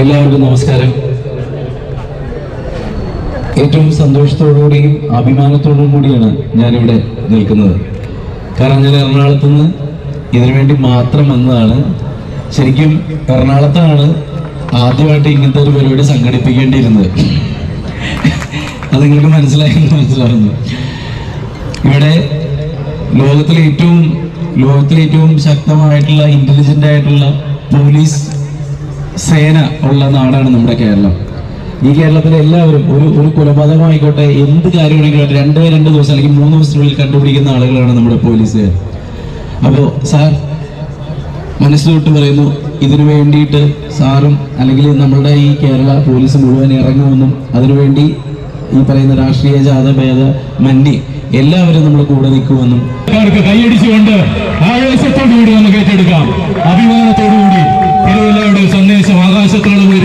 എല്ലാവർക്കും നമസ്കാരം. ഏറ്റവും സന്തോഷത്തോടുകൂടിയും അഭിമാനത്തോടും കൂടിയാണ് ഞാനിവിടെ നിൽക്കുന്നത്. കാരണം ഞാൻ എറണാകുളത്ത് നിന്ന് ഇതിനുവേണ്ടി മാത്രം വന്നതാണ്. ശരിക്കും എറണാകുളത്താണ് ആദ്യമായിട്ട് ഇങ്ങനത്തെ ഒരു പരിപാടി സംഘടിപ്പിക്കേണ്ടിയിരുന്നത്. അത് നിങ്ങൾക്ക് മനസ്സിലായെന്ന് മനസ്സിലാവുന്നു. ഇവിടെ ലോകത്തിലെ ഏറ്റവും ഏറ്റവും ശക്തമായിട്ടുള്ള ഇന്റലിജന്റ് ആയിട്ടുള്ള പോലീസ് സേന ഉള്ള നാടാണ് നമ്മുടെ കേരളം. ഈ കേരളത്തിലെ എല്ലാവരും ഒരു ഒരു കൊലപാതകമായിക്കോട്ടെ എന്ത് കാര്യമാണെങ്കിലും രണ്ടേ രണ്ട് ദിവസം അല്ലെങ്കിൽ മൂന്ന് ദിവസത്തിനുള്ളിൽ കണ്ടുപിടിക്കുന്ന ആളുകളാണ് നമ്മുടെ പോലീസുകാർ. അപ്പോൾ സാർ മനസ്സിലോട്ട് പറയുന്നു ഇതിനു വേണ്ടിയിട്ട് സാറും അല്ലെങ്കിൽ നമ്മളുടെ ഈ കേരള പോലീസ് മുഴുവൻ ഇറങ്ങുമെന്നും അതിനുവേണ്ടി ഈ പറയുന്ന രാഷ്ട്രീയ ജാഥ ഭേദ മന്നി എല്ലാവരും നമ്മൾ കൂടെ നിൽക്കുമെന്നും. കൈയടിച്ചുകൊണ്ട് ആവേശത്തോടു കൂടി നമുക്ക് ഏറ്റെടുക്കാം അഭിമാനത്തോടുകൂടി തിരുവല്ലയുടെ nosotros